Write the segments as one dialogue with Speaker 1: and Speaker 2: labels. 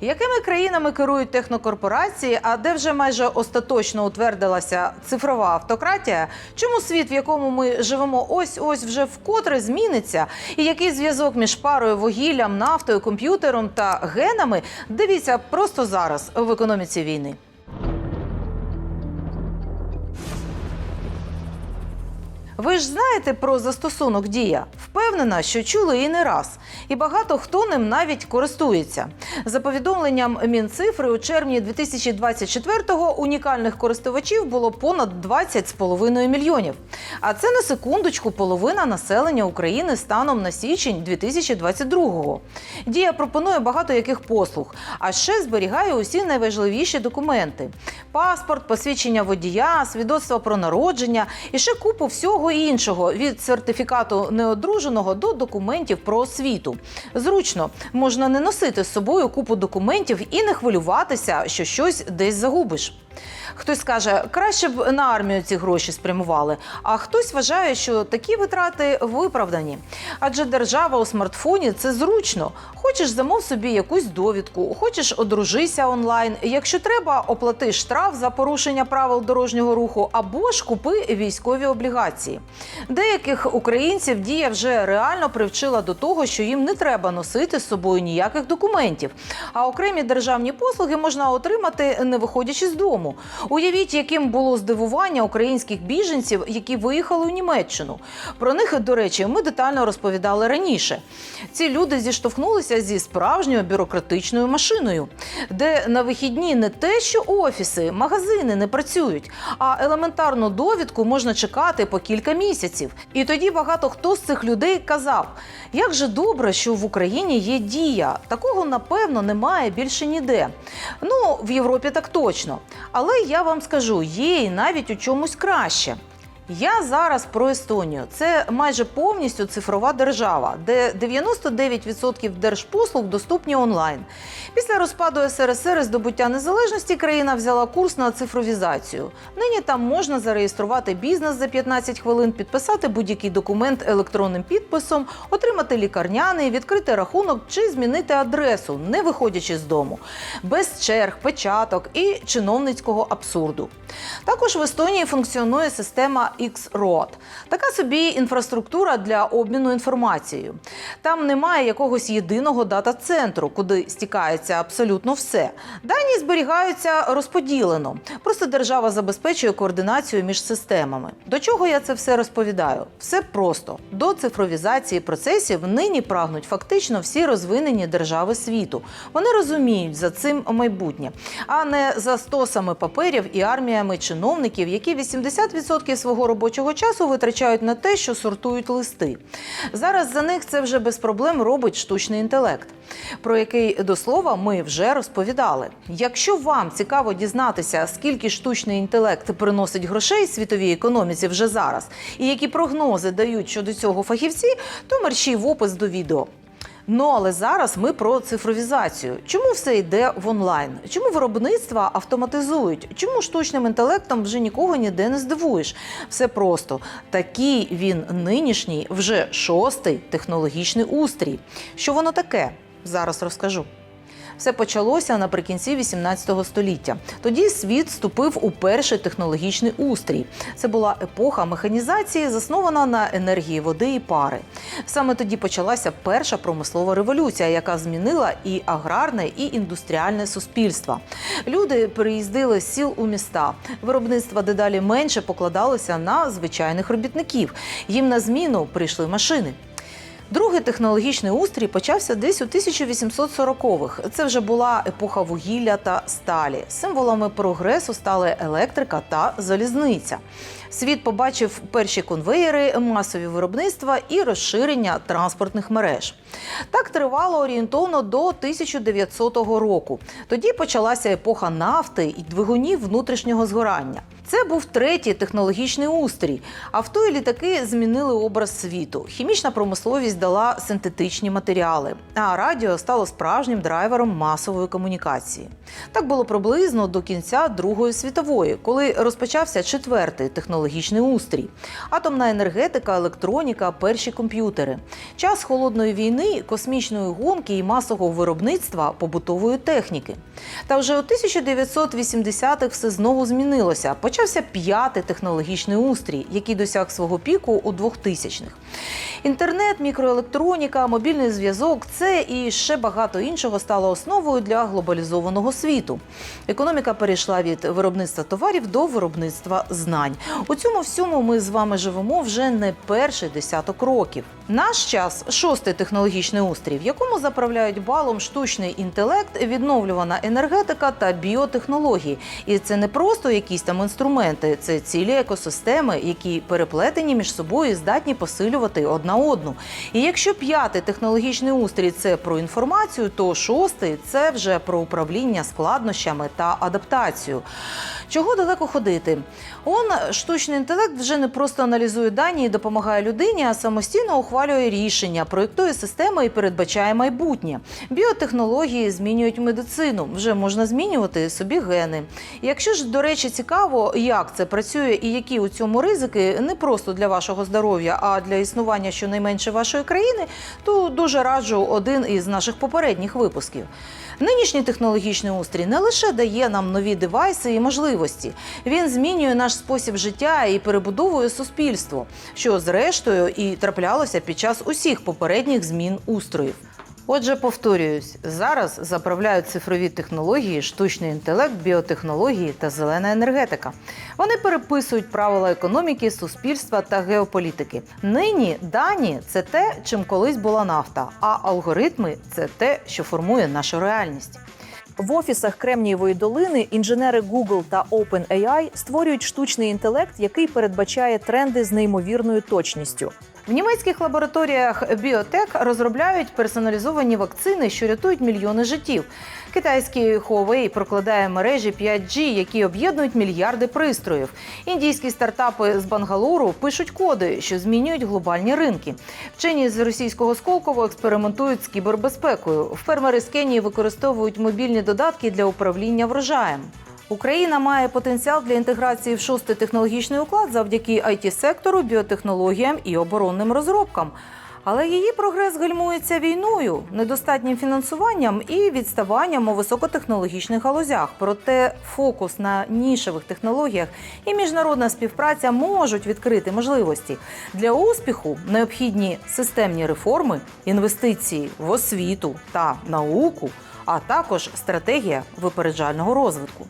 Speaker 1: Якими країнами керують технокорпорації, а де вже майже остаточно утвердилася цифрова автократія? Чому світ, в якому ми живемо, ось ось вже вкотре зміниться? І який зв'язок між парою вугіллям, нафтою, комп'ютером та генами? Дивіться просто зараз в економіці війни. Ви ж знаєте про застосунок Дія? Впевнена, що чули і не раз. І багато хто ним навіть користується. За повідомленням Мінцифри, у червні 2024-го унікальних користувачів було понад 20,5 мільйонів. А це на секундочку половина населення України станом на січень 2022-го. Дія пропонує багато яких послуг, а ще зберігає усі найважливіші документи: паспорт, посвідчення водія, свідоцтво про народження і ще купу всього іншого від сертифікату неодруженого до документів про освіту. Зручно можна не носити з собою купу документів і не хвилюватися, що щось десь загубиш. Хтось каже, краще б на армію ці гроші спрямували. А хтось вважає, що такі витрати виправдані. Адже держава у смартфоні це зручно. Хочеш замов собі якусь довідку, хочеш одружися онлайн. Якщо треба, оплати штраф за порушення правил дорожнього руху або ж купи військові облігації. Деяких українців дія вже реально привчила до того, що їм не треба носити з собою ніяких документів. А окремі державні послуги можна отримати, не виходячи з дому. Уявіть, яким було здивування українських біженців, які виїхали у Німеччину. Про них, до речі, ми детально розповідали раніше. Ці люди зіштовхнулися зі справжньою бюрократичною машиною, де на вихідні не те, що офіси, магазини не працюють, а елементарну довідку можна чекати по кілька місяців. І тоді багато хто з цих людей казав: як же добре, що в Україні є дія. Такого напевно немає більше ніде. Ну, в Європі так точно. Але я вам скажу, є і навіть у чомусь краще. Я зараз про Естонію. Це майже повністю цифрова держава, де 99% держпослуг доступні онлайн. Після розпаду СРСР і здобуття незалежності країна взяла курс на цифровізацію. Нині там можна зареєструвати бізнес за 15 хвилин, підписати будь-який документ електронним підписом, отримати лікарняний, відкрити рахунок чи змінити адресу, не виходячи з дому, без черг, печаток і чиновницького абсурду. Також в Естонії функціонує система X-Road. Така собі інфраструктура для обміну інформацією. Там немає якогось єдиного дата-центру, куди стікається абсолютно все. Дані зберігаються розподілено. Просто держава забезпечує координацію між системами. До чого я це все розповідаю? Все просто до цифровізації процесів нині прагнуть фактично всі розвинені держави світу. Вони розуміють за цим майбутнє, а не за стосами паперів і арміями чиновників, які 80% свого робочого часу витрачають на те, що сортують листи. Зараз за них це вже без проблем робить штучний інтелект, про який до слова ми вже розповідали. Якщо вам цікаво дізнатися, скільки штучний інтелект приносить грошей світовій економіці вже зараз, і які прогнози дають щодо цього фахівці, то мерщій в опис до відео. Ну але зараз ми про цифровізацію. Чому все йде в онлайн? Чому виробництва автоматизують? Чому штучним інтелектом вже нікого ніде не здивуєш? Все просто такий він нинішній, вже шостий технологічний устрій. Що воно таке? Зараз розкажу. Все почалося наприкінці 18 століття. Тоді світ вступив у перший технологічний устрій. Це була епоха механізації, заснована на енергії води і пари. Саме тоді почалася перша промислова революція, яка змінила і аграрне, і індустріальне суспільство. Люди переїздили з сіл у міста. Виробництва дедалі менше покладалося на звичайних робітників. Їм на зміну прийшли машини. Другий технологічний устрій почався десь у 1840-х. Це вже була епоха вугілля та сталі. Символами прогресу стали електрика та залізниця. Світ побачив перші конвеєри, масові виробництва і розширення транспортних мереж. Так тривало орієнтовно до 1900 року. Тоді почалася епоха нафти і двигунів внутрішнього згорання. Це був третій технологічний устрій. Авто і літаки змінили образ світу. Хімічна промисловість дала синтетичні матеріали, а радіо стало справжнім драйвером масової комунікації. Так було приблизно до кінця Другої світової, коли розпочався четвертий технологічний устрій: атомна енергетика, електроніка, перші комп'ютери. Час холодної війни, космічної гонки і масового виробництва побутової техніки. Та вже у 1980-х все знову змінилося. Почався п'ятий технологічний устрій, який досяг свого піку у 2000-х. Інтернет, мікроелектроніка, мобільний зв'язок це і ще багато іншого стало основою для глобалізованого світу. Економіка перейшла від виробництва товарів до виробництва знань. У цьому всьому ми з вами живемо вже не перший десяток років. Наш час шостий технологічний устрій, в якому заправляють балом штучний інтелект, відновлювана енергетика та біотехнології. І це не просто якісь там інструменти, це цілі екосистеми, які переплетені між собою і здатні посилювати одна одну. І якщо п'ятий технологічний устрій це про інформацію, то шостий це вже про управління складнощами та адаптацію. Чого далеко ходити? Он штучний інтелект вже не просто аналізує дані і допомагає людині, а самостійно ухвалює рішення, проєктує системи і передбачає майбутнє. Біотехнології змінюють медицину. Вже можна змінювати собі гени. Якщо ж, до речі, цікаво, як це працює і які у цьому ризики не просто для вашого здоров'я, а для існування щонайменше вашої країни, то дуже раджу один із наших попередніх випусків. Нинішній технологічний устрій не лише дає нам нові девайси і можливості, він змінює наш спосіб життя і перебудовує суспільство, що зрештою і траплялося під час усіх попередніх змін устроїв. Отже, повторююсь, зараз заправляють цифрові технології, штучний інтелект, біотехнології та зелена енергетика. Вони переписують правила економіки, суспільства та геополітики. Нині дані це те, чим колись була нафта, а алгоритми це те, що формує нашу реальність.
Speaker 2: В офісах Кремнієвої долини інженери Google та OpenAI створюють штучний інтелект, який передбачає тренди з неймовірною точністю.
Speaker 1: В німецьких лабораторіях біотек розробляють персоналізовані вакцини, що рятують мільйони життів. Китайський Huawei прокладає мережі 5G, які об'єднують мільярди пристроїв. Індійські стартапи з Бангалору пишуть коди, що змінюють глобальні ринки. Вчені з російського Сколково експериментують з кібербезпекою. Фермери з Кенії використовують мобільні додатки для управління врожаєм. Україна має потенціал для інтеграції в шостий технологічний уклад завдяки it сектору біотехнологіям і оборонним розробкам. Але її прогрес гальмується війною, недостатнім фінансуванням і відставанням у високотехнологічних галузях. Проте фокус на нішевих технологіях і міжнародна співпраця можуть відкрити можливості для успіху. Необхідні системні реформи, інвестиції в освіту та науку, а також стратегія випереджального розвитку.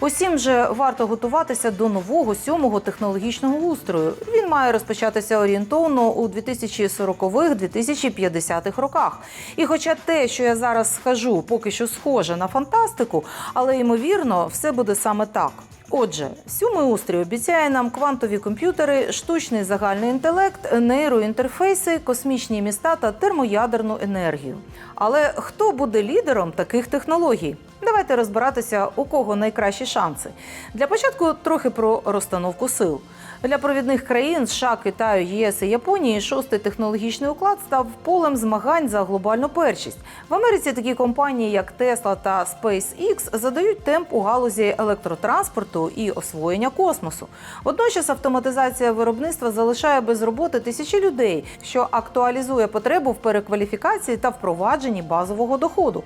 Speaker 1: Усім же варто готуватися до нового сьомого технологічного устрою. Він має розпочатися орієнтовно у 2040-х-2050-х роках. І хоча те, що я зараз скажу, поки що схоже на фантастику, але ймовірно, все буде саме так. Отже, сьомий устрій обіцяє нам квантові комп'ютери, штучний загальний інтелект, нейроінтерфейси, космічні міста та термоядерну енергію. Але хто буде лідером таких технологій? Давайте розбиратися, у кого найкращі шанси. Для початку трохи про розстановку сил. Для провідних країн США, Китаю, ЄС і Японії шостий технологічний уклад став полем змагань за глобальну першість. В Америці такі компанії, як Tesla та SpaceX, задають темп у галузі електротранспорту і освоєння космосу. Водночас автоматизація виробництва залишає без роботи тисячі людей, що актуалізує потребу в перекваліфікації та впровадженні базового доходу.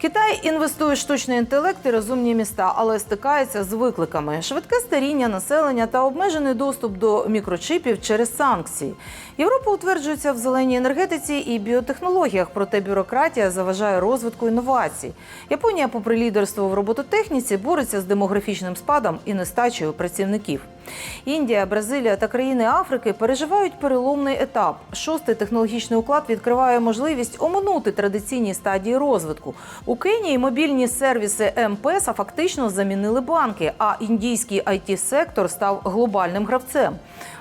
Speaker 1: Китай інвестує в штучний інтелект і розумні міста, але стикається з викликами: швидке старіння населення та обмежений доступ до мікрочипів через санкції. Європа утверджується в зеленій енергетиці і біотехнологіях, проте бюрократія заважає розвитку інновацій. Японія, попри лідерство в робототехніці, бореться з демографічним спадом і нестачею працівників. Індія, Бразилія та країни Африки переживають переломний етап. Шостий технологічний уклад відкриває можливість оминути традиційні стадії розвитку. У Кенії мобільні сервіси МПС фактично замінили банки, а індійський it сектор став глобальним гравцем.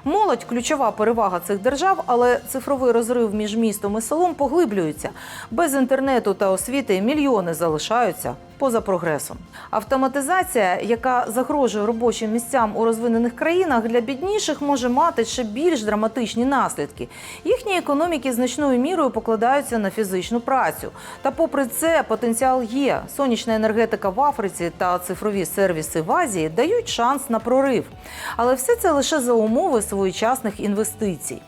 Speaker 1: Молодь ключова перевага цих держав, але цифровий розрив між містом і селом поглиблюється. Без інтернету та освіти мільйони залишаються поза прогресом. Автоматизація, яка загрожує робочим місцям у розвинених країнах, для бідніших може мати ще більш драматичні наслідки. Їхні економіки значною мірою покладаються на фізичну працю. Та, попри це, потенціал є. Сонячна енергетика в Африці та цифрові сервіси в Азії дають шанс на прорив. Але все це лише за умови своєчасних інвестицій.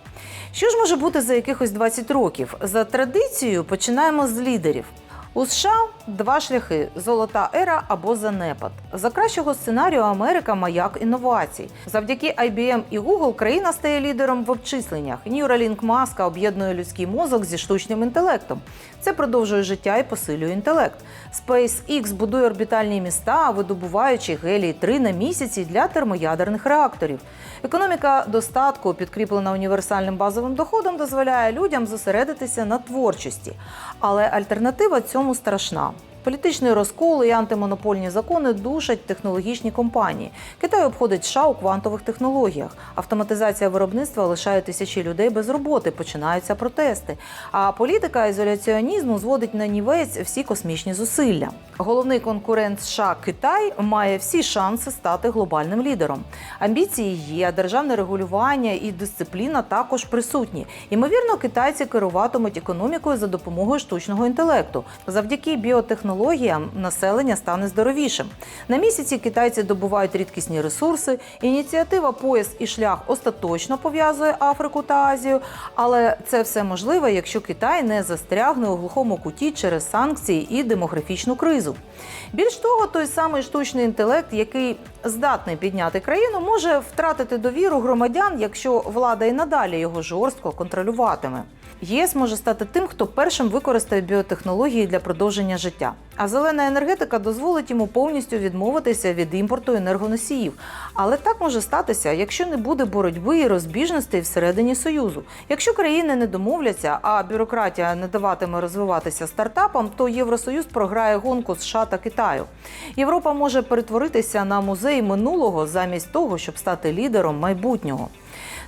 Speaker 1: Що ж може бути за якихось 20 років? За традицією починаємо з лідерів. У США два шляхи: золота ера або занепад. За кращого сценарію Америка маяк інновацій. Завдяки IBM і Google країна стає лідером в обчисленнях. Neuralink маска об'єднує людський мозок зі штучним інтелектом. Це продовжує життя і посилює інтелект. SpaceX будує орбітальні міста, видобуваючи гелій 3 на місяці для термоядерних реакторів. Економіка достатку, підкріплена універсальним базовим доходом, дозволяє людям зосередитися на творчості. Але альтернатива цьому страшна. Політичний розкол і антимонопольні закони душать технологічні компанії. Китай обходить США у квантових технологіях. Автоматизація виробництва лишає тисячі людей без роботи. Починаються протести. А політика ізоляціонізму зводить на нівець всі космічні зусилля. Головний конкурент США Китай має всі шанси стати глобальним лідером. Амбіції є, державне регулювання і дисципліна також присутні. Ймовірно, китайці керуватимуть економікою за допомогою штучного інтелекту. Завдяки біотехнологіям населення стане здоровішим. На місяці китайці добувають рідкісні ресурси. Ініціатива Пояс і шлях остаточно пов'язує Африку та Азію. Але це все можливе, якщо Китай не застрягне у глухому куті через санкції і демографічну кризу. Більш того, той самий штучний інтелект, який здатний підняти країну, може втратити довіру громадян, якщо влада і надалі його жорстко контролюватиме. ЄС може стати тим, хто першим використає біотехнології для продовження життя. А зелена енергетика дозволить йому повністю відмовитися від імпорту енергоносіїв. Але так може статися, якщо не буде боротьби і розбіжностей всередині союзу. Якщо країни не домовляться, а бюрократія не даватиме розвиватися стартапам, то Євросоюз програє гонку США та Китаю. Європа може перетворитися на музей минулого замість того, щоб стати лідером майбутнього.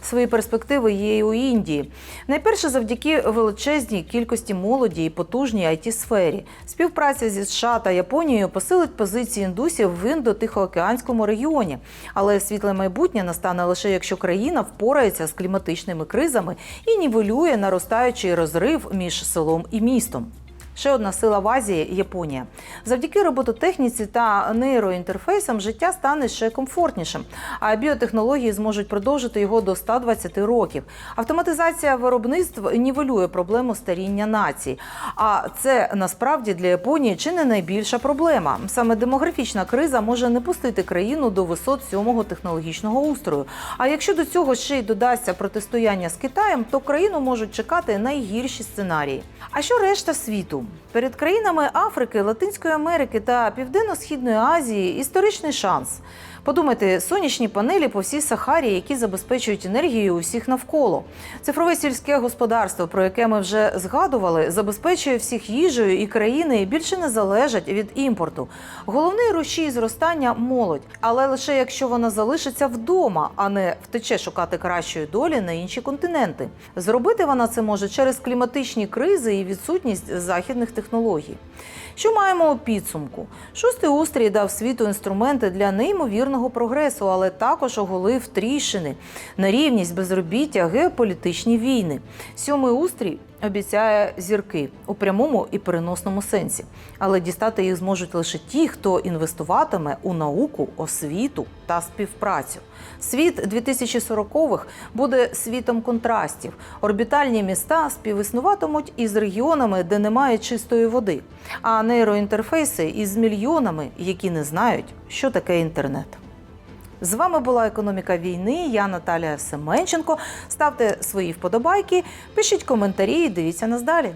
Speaker 1: Свої перспективи є і у Індії. Найперше завдяки величезній кількості молоді і потужній it сфері Співпраця зі США та Японією посилить позиції індусів в індо-тихоокеанському регіоні. Але світле майбутнє настане лише якщо країна впорається з кліматичними кризами і нівелює наростаючий розрив між селом і містом. Ще одна сила в Азії Японія. Завдяки робототехніці та нейроінтерфейсам життя стане ще комфортнішим, а біотехнології зможуть продовжити його до 120 років. Автоматизація виробництв нівелює проблему старіння націй. А це насправді для Японії чи не найбільша проблема. Саме демографічна криза може не пустити країну до висот сьомого технологічного устрою. А якщо до цього ще й додасться протистояння з Китаєм, то країну можуть чекати найгірші сценарії. А що решта світу? Перед країнами Африки, Латинської Америки та Південно-Східної Азії історичний шанс. Подумайте, сонячні панелі по всій Сахарі, які забезпечують енергію усіх навколо. Цифрове сільське господарство, про яке ми вже згадували, забезпечує всіх їжею, і країни більше не залежать від імпорту. Головний рушій зростання молодь, але лише якщо вона залишиться вдома, а не втече шукати кращої долі на інші континенти. Зробити вона це може через кліматичні кризи і відсутність західних технологій. Що маємо у підсумку? Шостий устрій дав світу інструменти для неймовірного прогресу, але також оголив тріщини, нерівність, безробіття, геополітичні війни. Сьомий устрій обіцяє зірки у прямому і переносному сенсі, але дістати їх зможуть лише ті, хто інвестуватиме у науку, освіту та співпрацю. Світ 2040-х буде світом контрастів. Орбітальні міста співіснуватимуть із регіонами, де немає чистої води, а нейроінтерфейси із мільйонами, які не знають, що таке інтернет. З вами була економіка війни. Я Наталія Семенченко. Ставте свої вподобайки, пишіть коментарі і дивіться нас далі.